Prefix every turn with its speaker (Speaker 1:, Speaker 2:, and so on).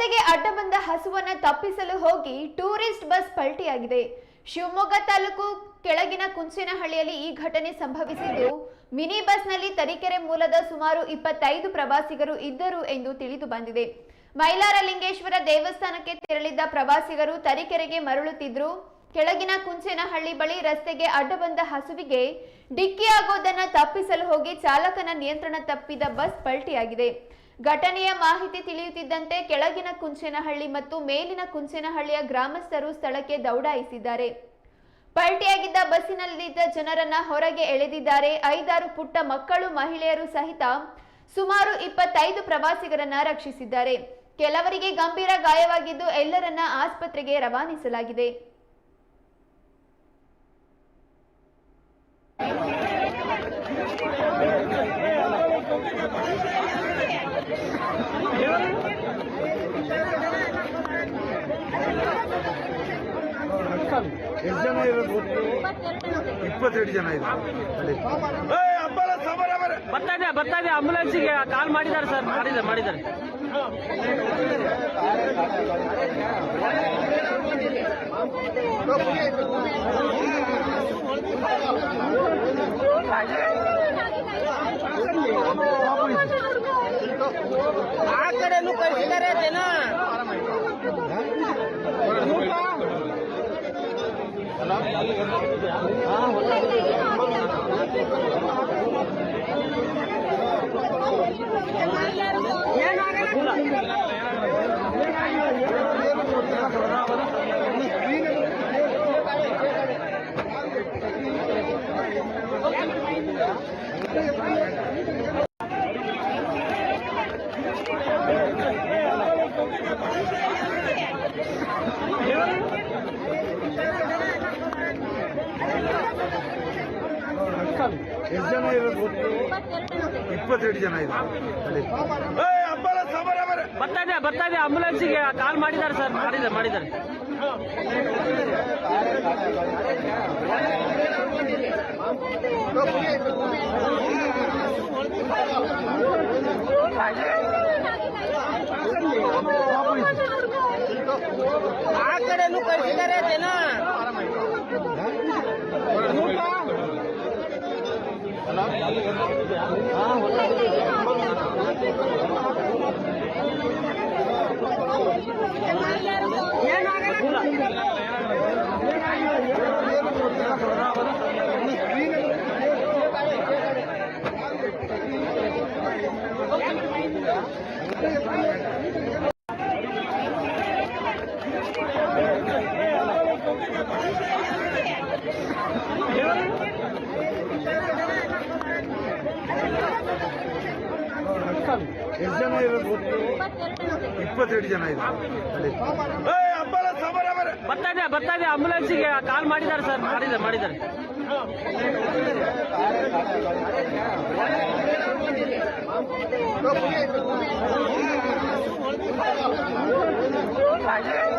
Speaker 1: ರಸ್ತೆಗೆ ಅಡ್ಡ ಬಂದ ಹಸುವನ್ನ ತಪ್ಪಿಸಲು ಹೋಗಿ ಟೂರಿಸ್ಟ್ ಬಸ್ ಪಲ್ಟಿಯಾಗಿದೆ. ಶಿವಮೊಗ್ಗ ತಾಲೂಕು ಕೆಳಗಿನ ಕುಂಚೇನಹಳ್ಳಿಯಲ್ಲಿ ಈ ಘಟನೆ ಸಂಭವಿಸಿದ್ದು, ಮಿನಿ ಬಸ್ನಲ್ಲಿ ತರೀಕೆರೆ ಮೂಲದ ಸುಮಾರು ಇಪ್ಪತ್ತೈದು ಪ್ರವಾಸಿಗರು ಇದ್ದರು ಎಂದು ತಿಳಿದು ಬಂದಿದೆ. ಮೈಲಾರಲಿಂಗೇಶ್ವರ ದೇವಸ್ಥಾನಕ್ಕೆ ತೆರಳಿದ್ದ ಪ್ರವಾಸಿಗರು ತರೀಕೆರೆಗೆ ಮರಳುತ್ತಿದ್ರು. ಕೆಳಗಿನ ಕುಂಚೇನಹಳ್ಳಿ ಬಳಿ ರಸ್ತೆಗೆ ಅಡ್ಡ ಬಂದ ಹಸುವಿಗೆ ಡಿಕ್ಕಿಯಾಗೋದನ್ನ ತಪ್ಪಿಸಲು ಹೋಗಿ ಚಾಲಕನ ನಿಯಂತ್ರಣ ತಪ್ಪಿದ ಬಸ್ ಪಲ್ಟಿಯಾಗಿದೆ. ಘಟನೆಯ ಮಾಹಿತಿ ತಿಳಿಯುತ್ತಿದ್ದಂತೆ ಕೆಳಗಿನ ಕುಂಚೇನಹಳ್ಳಿ ಮತ್ತು ಮೇಲಿನ ಕುಂಚೇನಹಳ್ಳಿಯ ಗ್ರಾಮಸ್ಥರು ಸ್ಥಳಕ್ಕೆ ದೌಡಾಯಿಸಿದ್ದಾರೆ. ಪಲ್ಟಿಯಾಗಿದ್ದ ಬಸ್ಸಿನಲ್ಲಿದ್ದ ಜನರನ್ನ ಹೊರಗೆ ಎಳೆದಿದ್ದಾರೆ. ಐದಾರು ಪುಟ್ಟ ಮಕ್ಕಳು, ಮಹಿಳೆಯರು ಸಹಿತ ಸುಮಾರು ಇಪ್ಪತ್ತೈದು ಪ್ರವಾಸಿಗರನ್ನ ರಕ್ಷಿಸಿದ್ದಾರೆ. ಕೆಲವರಿಗೆ ಗಂಭೀರ ಗಾಯವಾಗಿದ್ದು ಎಲ್ಲರನ್ನ ಆಸ್ಪತ್ರೆಗೆ ರವಾನಿಸಲಾಗಿದೆ.
Speaker 2: ಎಷ್ಟು ಜನ ಇರೋದು? ಇಪ್ಪತ್ತೆರಡು ಜನ ಇದ್ದಾರೆ.
Speaker 3: ಬರ್ತಾ ಇದೆ ಬರ್ತಾ ಇದೆ. ಆಂಬುಲೆನ್ಸ್ಗೆ ಕಾಲ್ ಮಾಡಿದ್ದಾರೆ ಸರ್ ಮಾಡಿದ್ದಾರೆ ಮಾಡಿದ್ದಾರೆ. ಆ ಕಡೆನೂ ಕಳಿಸಿದ್ದಾರೆ ಜನ.
Speaker 2: ಏನಾಗಲ್ಲ ಎಷ್ಟು ಜನ ಇರೋದು? ಇಪ್ಪತ್ತೆರಡು ಜನ ಇದ್ದಾರೆ. ಬರ್ತಾನೆ
Speaker 3: ಬರ್ತಾ ಇದೆ ಬರ್ತಾ ಇದೆ. ಆಂಬುಲೆನ್ಸ್ಗೆ ಕಾಲ್ ಮಾಡಿದ್ದಾರೆ ಸರ್. ಮಾಡಿದ್ದಾರೆ ಮಾಡಿದ್ದಾರೆ. ಆ
Speaker 2: ಎಷ್ಟು ಜನ ಒಟ್ಟು? ಇಪ್ಪತ್ತೆರಡು ಜನ ಇದೆ
Speaker 3: ಬರ್ತಾ ಬರ್ತಾ ಇದೆ ಆಂಬುಲೆನ್ಸ್ಗೆ ಕಾಲ್ ಮಾಡಿದ್ದಾರೆ ಸರ್. ಮಾಡಿದ್ದಾರೆ ಮಾಡಿದ್ದಾರೆ.
Speaker 2: Thank you.